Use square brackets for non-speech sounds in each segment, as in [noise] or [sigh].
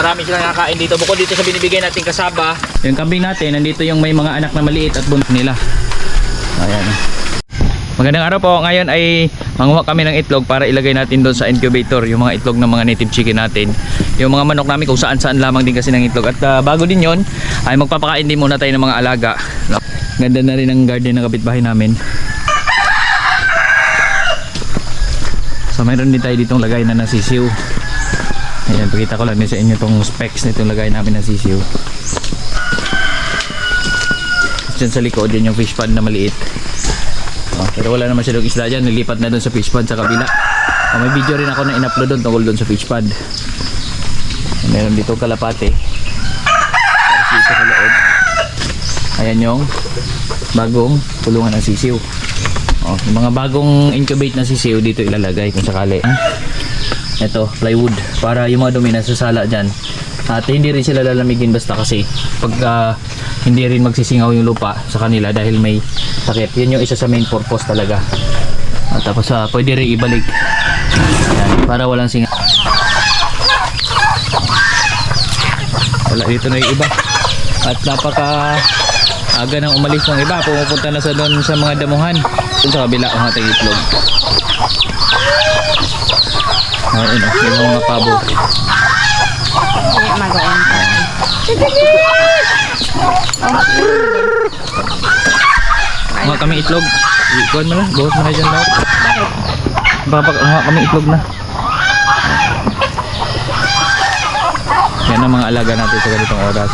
Marami silang nakakain dito. Bukod dito sa binibigay nating kasaba. Yung kambing natin, nandito yung may mga anak na maliit at bunot nila. Ayan. Magandang araw po. Ngayon ay manguha kami ng itlog para ilagay natin doon sa incubator. Yung mga itlog ng mga native chicken natin. Yung mga manok namin kung saan saan lamang din kasi ng itlog. At ah, bago din yon ay magpapakain din muna tayo ng mga alaga. Ganda na rin ang garden ng kapitbahay namin. So mayroon din tayo ditong lagay na ng sisiw. Ayan, pakita ko lang din sa inyo itong specs nitong lagay namin ng sisiw. Diyan sa likod, yun yung fish pond na maliit. Oh, pero wala naman siya isda dyan, nilipat na doon sa fish pond sa kabila. Oh, may video rin ako na in-upload doon tungkol doon sa fish pond. Meron dito kalapate. Tapos dito sa loob. Ayan yung bagong kulungan ng sisiw. Oh, yung mga bagong incubate na sisiw dito ilalagay kung sakali. Ito, plywood para yung mga dumi na sasala dyan. At hindi rin sila lalamigin basta kasi pag ah, hindi rin magsisingaw yung lupa sa kanila dahil may takip. Yun yung isa sa main purpose talaga. At tapos ah, pwede rin ibalik. Ayan, para walang singaw. Wala dito na yung iba. At napaka aga nang umalis ng iba. Pumupunta na sa doon sa mga damuhan. Sa kabila ang ating itlog. Ayun, oh, yung mga pabo. Hindi magawa. Mga kami itlog. Ikuan mo lang. Buhos mo na dyan lahat. Bakit? Mga kami itlog na. Yan ang mga alaga natin sa ganitong oras.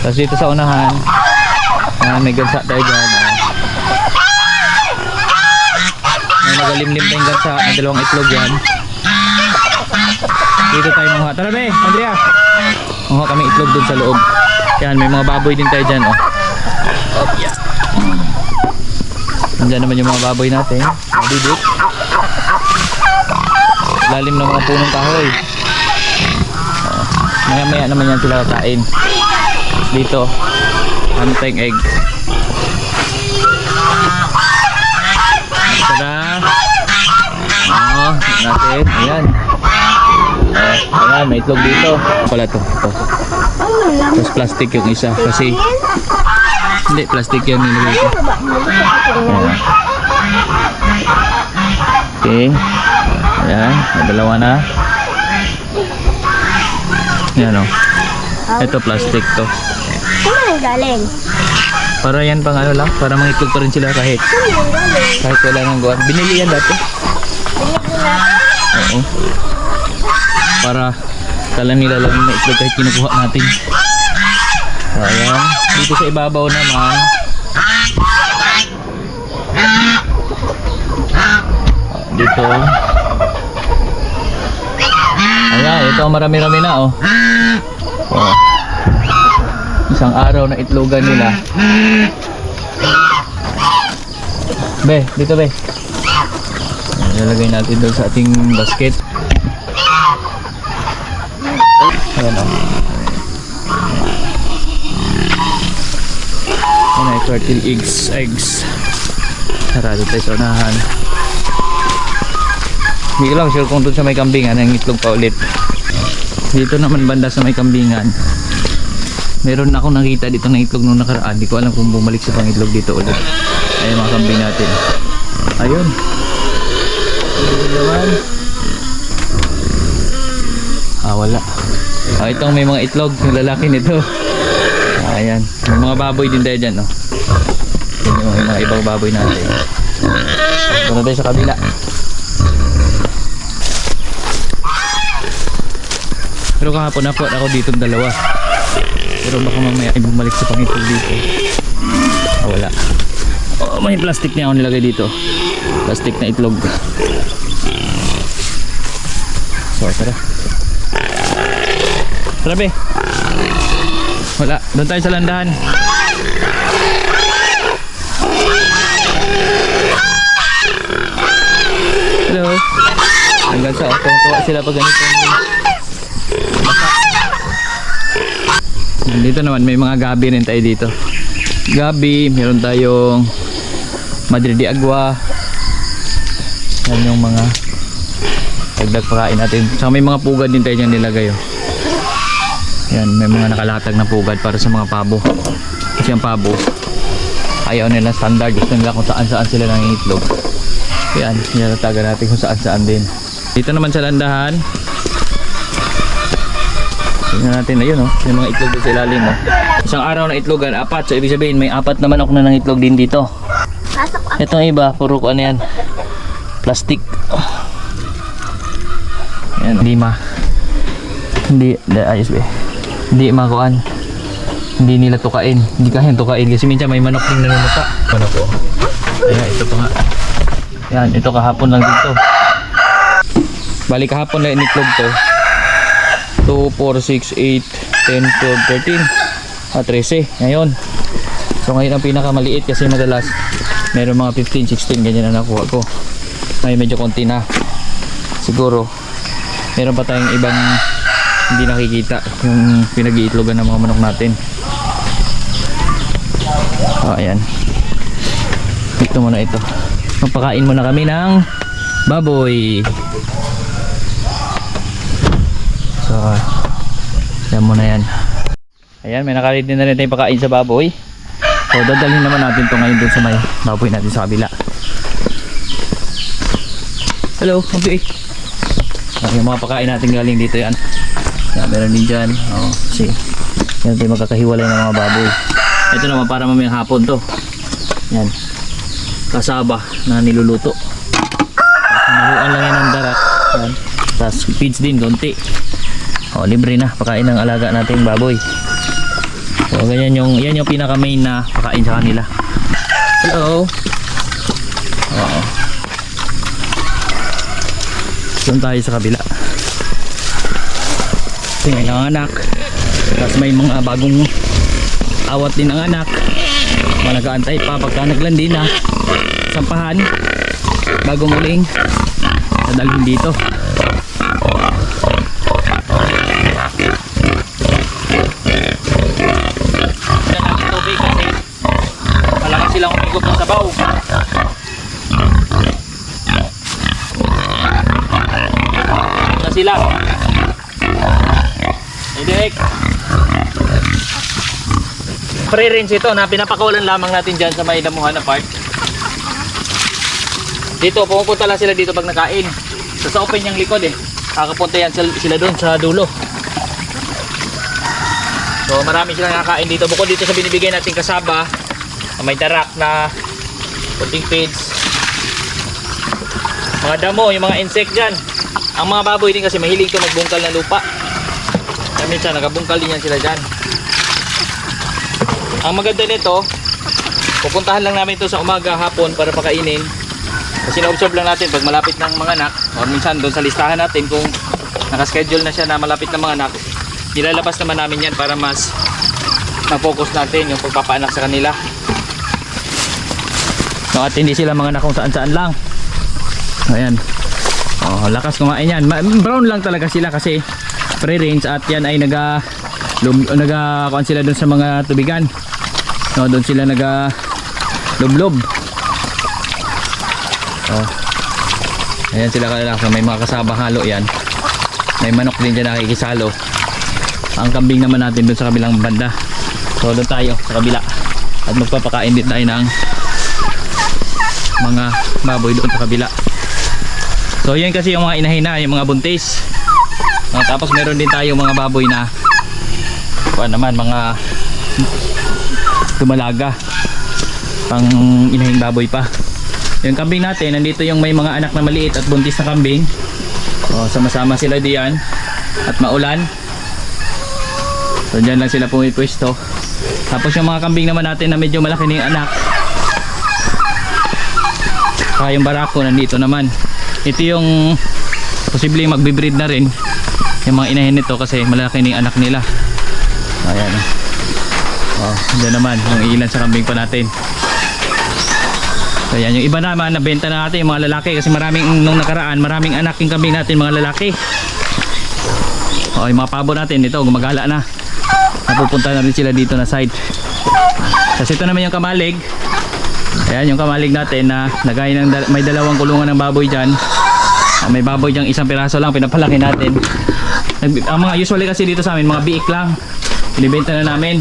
Tapos dito sa unahan, ah, may gansa tayo dyan. May nagalimlim tayong gansa. May dalawang itlog yan. Dito tayo mga. Tara be, Andrea. Mga kami itlog dun sa loob. Yan, may mga baboy din tayo dyan. Oh. Oh, yeah. Nandiyan naman yung mga baboy natin. Mabibit. Lalim ng mga punong kahoy. Oh, maya maya naman yan sila kakain. Dito, hunting egg. Tada! Oh, natin. Ayan. Oh, ayan, may itlog dito. Pala to. Ito. Tapos plastic yung isa kasi hindi plastic yan nilagay. Ayan. Okay. Ayan, may dalawa na. Ayan o. Ito plastic to. Ang galing? Para yan pang ano lang, para mga itlog pa rin sila kahit kahit wala nang gawan. Binili yan dati. Binigyan natin? Oo. Para kala nila lang na itlog kahit kinukuha natin. So, ayan. Dito sa ibabaw naman. Dito. Ayan, ito marami-rami na oh. oh. Isang araw na itlogan nila. Be, dito be. Ilalagay natin doon sa ating basket. Ayan o. Ayan ay turtle eggs. Eggs. Sarado tayo sa unahan. Hindi ko lang sure kung doon sa may kambingan ang itlog pa ulit. Dito naman banda sa may kambingan. Meron ako nakita dito ng itlog nung nakaraan. Di ko alam kung bumalik sa pang itlog dito ulit. Ayan mga kambing natin. Ayun. Ayun. Ah, wala. Ah, itong may mga itlog, yung lalaki nito. Ah, ayan. May mga baboy din tayo dyan, no? Yan yung mga ibang baboy natin. Punta tayo sa kabila. Pero kahapon na po ako dito dalawa. Pero baka mamaya ay bumalik sa pangitlog dito. Ah, wala. Oh, may plastic niya ako nilagay dito. Plastic na itlog. So, tara. Tara, be. Wala. Doon tayo sa landahan. Hello. Hanggang sa ako. Tuwa sila pag ganito. Dito naman may mga gabi rin tayo dito. Gabi, meron tayong Madre de Agua. Yan yung mga Dagdag pakain natin. Saka may mga pugad din tayo dyan nilagay. Oh. Yan, may mga nakalatag na pugad para sa mga pabo. Kasi ang pabo, ayaw nila standard. Gusto nila kung saan saan sila nangingitlog. Yan, nilatagan natin kung saan saan din. Dito naman sa landahan, Tingnan natin na yun, oh. May mga itlog doon sa ilalim, oh. Isang araw na itlogan, apat. So, ibig sabihin, may apat na manok na ng itlog din dito. Ako. Itong iba, puro ko ano yan. Plastic. Yan, hindi ma. Hindi, hindi, ayos. Hindi makuan. Hindi nila tukain. Hindi kayang tukain kasi minsan may manok din nanunuka. Manok ko. Ayan, ito pa nga. Yan, ito kahapon lang dito. Bali kahapon lang initlog to. 2, 4, 6, 8, 10, 12, 13. Ah, 13. Ngayon. So ngayon ang pinakamaliit kasi madalas meron mga 15, 16 ganyan na nakuha ko. Ngayon medyo konti na. Siguro meron pa tayong ibang hindi nakikita yung pinag-iitlogan ng mga manok natin. Oh, ayan. Ito muna ito. Magpakain muna kami ng baboy. So, yan muna yan. Ayan, may nakalit na rin tayong pakain sa baboy. So, dadalhin naman natin to ngayon dun sa may baboy natin sa kabila. Hello, Mabi. Ah, yung mga pakain natin galing dito yan. Yan, meron din dyan. Oh, kasi yan tayo magkakahiwalay ng mga baboy. Ito naman para mamayang hapon to. Yan. Kasaba na niluluto. Naluan lang yan ng darat. Tapos feeds din, konti. Oh, libre na. Pakain ng alaga nating baboy. So, ganyan yung, yan yung pinaka main na pakain sa kanila. Hello. Oo. Doon tayo sa kabila. Tingnan ang anak. Tapos may mga bagong awat din ang anak. Mga nag-aantay pa pagka naglandi na. Sampahan. Bagong uling. Dadalhin dito. Yan natin tubig kasi malakas silang umigop ng sabaw. na sila. Hey, Derek. Pre-rinse ito na pinapakawalan lamang natin dyan sa may damuhan na part. Dito, pumupunta lang sila dito pag nakain. So, sa open yung likod eh. Kakapunta yan sil- sila doon sa dulo. So, marami silang nakain dito. Bukod dito sa binibigay nating kasaba, may tarak na puting feeds. Mga damo, yung mga insect dyan. Ang mga baboy din kasi mahilig to magbungkal ng lupa. Kaya minsan nagabungkal din yan sila dyan. Ang maganda nito, pupuntahan lang namin ito sa umaga hapon para pakainin. Kasi na-observe lang natin pag malapit ng mga anak o minsan doon sa listahan natin kung nakaschedule na siya na malapit ng mga anak nilalabas naman namin yan para mas ma-focus natin yung pagpapaanak sa kanila. No, at hindi sila mga anak kung saan saan lang. Ayan. Oh, lakas kumain yan. Brown lang talaga sila kasi pre-range at yan ay naga lum, naga kuan sila doon sa mga tubigan. No, doon sila naga lublob. Oh. Ayan sila kalalakas. May mga kasaba halo yan. May manok din dyan nakikisalo. Ang kambing naman natin doon sa kabilang banda. So doon tayo sa kabila. At magpapakain din tayo ng mga baboy doon sa kabila. So yan kasi yung mga inahin na, yung mga buntis. Ah, tapos meron din tayo mga baboy na kuha naman mga tumalaga pang inahing baboy pa. Yung kambing natin, nandito yung may mga anak na maliit at buntis na kambing. O, sama-sama sila diyan at maulan. So dyan lang sila pumipwesto. Tapos yung mga kambing naman natin na medyo malaki na yung anak. Saka yung barako nandito naman. Ito yung posibleng magbe-breed na rin. Yung mga inahin nito kasi malaki na yung anak nila. Ayan. Oh, dyan naman yung ilan sa kambing pa natin. So yan, yung iba naman nabenta na natin yung mga lalaki kasi maraming nung nakaraan, maraming anak yung kambing natin mga lalaki. Oh, yung mga pabo natin ito gumagala na. Napupunta na rin sila dito na side. Kasi ito naman yung kamalig. Ayan yung kamalig natin na lagay ng dal- may dalawang kulungan ng baboy diyan. Ah, may baboy diyang isang piraso lang, pinapalaki natin. Ang mga usually kasi dito sa amin, mga biik lang. Binibenta na namin.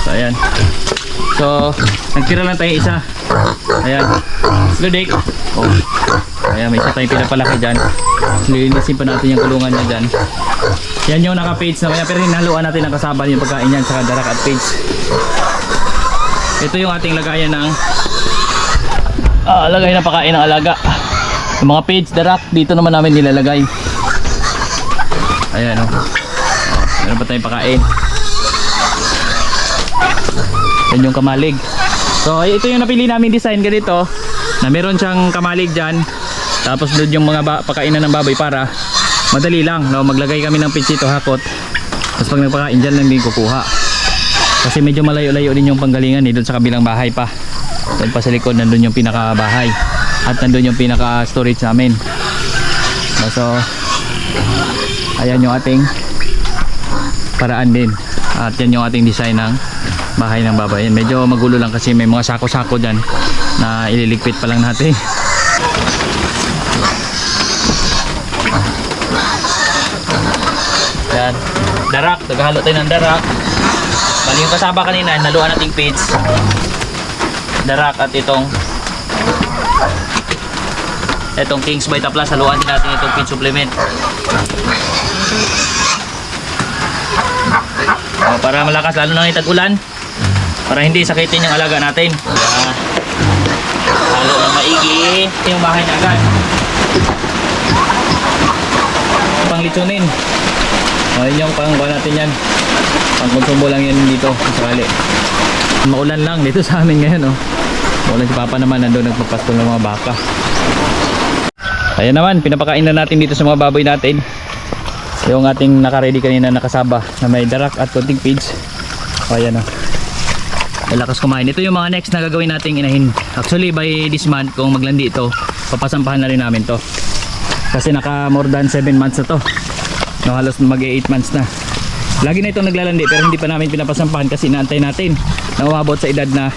So, ayan. So, nagtira lang tayo isa. Ayan. Ludik. Oh. Ayan, may isa tayong pinapalaki dyan. Lilinisin pa natin yung kulungan niya dyan. Yan yung naka-page na kaya pero hinaluan natin ang kasama yung pagkain yan sa darak at page. Ito yung ating lagayan ng ah, lagay na pakain ng alaga. Yung mga page, darak, dito naman namin nilalagay. Ayan o. Oh. Meron pa tayong pakain. Yan yung kamalig. So ito yung napili namin design ganito na meron siyang kamalig dyan. Tapos doon yung mga pakainan ng baboy para madali lang. No? Maglagay kami ng pichito hakot. Tapos pag nagpakain dyan lang din kukuha. Kasi medyo malayo-layo din yung panggalingan eh, doon sa kabilang bahay pa. Doon pa sa likod, nandun yung pinaka-bahay. At nandun yung pinaka-storage namin. So, ayan yung ating paraan din. At yan yung ating design ng bahay ng baboy. Yan, Medyo magulo lang kasi may mga sako-sako dyan na ililigpit pa lang natin. [laughs] Yan. Darak. Naghalo tayo ng darak. Bali yung kasama kanina, naluan nating page. Darak at itong itong King's Vita Plus, haluan din natin itong feed supplement. Oh, para malakas lalo na itag ulan. Para hindi sakitin yung alaga natin. Kaya, halo ng maigi yung bahay na agad. Pang litsunin. Oh, yun yung pang natin yan. Pang lang yan dito sakali. Maulan lang dito sa amin ngayon oh. Maulan si Papa naman nandun nagpapastol ng mga baka. Ayan naman, pinapakain na natin dito sa mga baboy natin. Yung ating naka-ready kanina nakasaba na may darak at konting feeds. O ayan oh. Ay, lakas kumain. Ito yung mga next na gagawin nating inahin. Actually by this month kung maglandi ito, papasampahan na rin namin to. Kasi naka more than 7 months na to. No, halos mag 8 months na. Lagi na itong naglalandi pero hindi pa namin pinapasampahan kasi inaantay natin na umabot sa edad na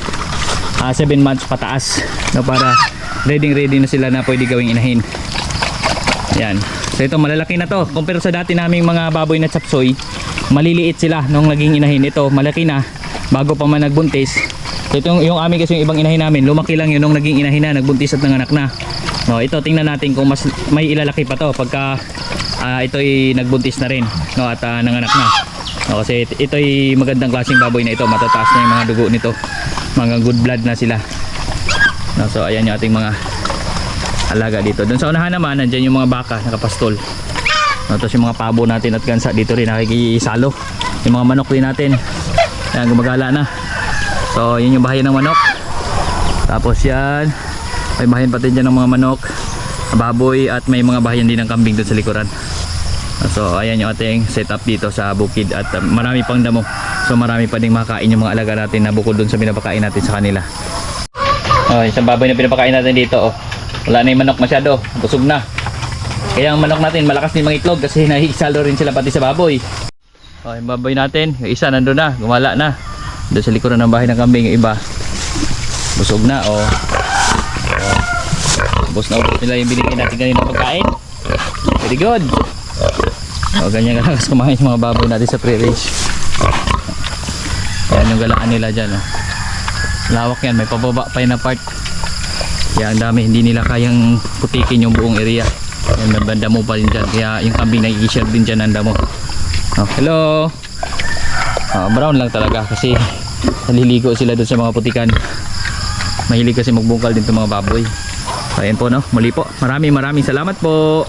7 months pataas. No, para ready ready na sila na pwede gawing inahin. Yan. So ito malalaki na to. Compare sa dati naming mga baboy na chapsoy, maliliit sila nung naging inahin. Ito malaki na bago pa man nagbuntis. So ito yung, yung amin kasi yung ibang inahin namin, lumaki lang yun nung naging inahin na, nagbuntis at nanganak na. No, ito tingnan natin kung mas may ilalaki pa to pagka ah, ito ay nagbuntis na rin, no, at ah, nanganak na. No, kasi it- ito ay magandang klaseng baboy na ito, matataas na yung mga dugo nito. Mga good blood na sila. No, so ayan yung ating mga alaga dito. Doon sa unahan naman, nandiyan yung mga baka nakapastol. No, tapos yung mga pabo natin at gansa dito rin nakikisalo. Yung mga manok din natin. Yan, gumagala na. So, yun yung bahayan ng manok. Tapos yan, may bahayan pati dyan ng mga manok, baboy at may mga bahayan din ng kambing doon sa likuran. So, ayan yung ating setup dito sa bukid at uh, marami pang damo. So, marami pa ding makakain yung mga alaga natin na bukod doon sa pinapakain natin sa kanila. Oh, isang baboy na pinapakain natin dito. Oh. Wala na yung manok masyado. Busog na. Kaya ang manok natin malakas din mga itlog kasi [laughs] nahihisalo rin sila pati sa baboy. Oh, yung baboy natin, yung isa nandun na, gumala na. Doon sa likuran ng bahay ng kambing, yung iba. Busog na, oh. oh. Ubus na ubus nila yung binigyan natin kanina pagkain. Very good. Oh, ganyan kalakas [laughs] kumain yung mga baboy natin sa pre-range. Yan yung galaan nila dyan, oh. Lawak yan, may pababa pa yun na part. Kaya ang dami, hindi nila kayang putikin yung buong area. Yan, may banda mo pa rin dyan. Kaya yung kambing nag-i-share din dyan ang damo. Oh, hello! Ah, brown lang talaga kasi naliligo sila doon sa mga putikan. Mahilig kasi magbungkal din itong mga baboy. Ayan po no, muli po. Maraming maraming salamat po.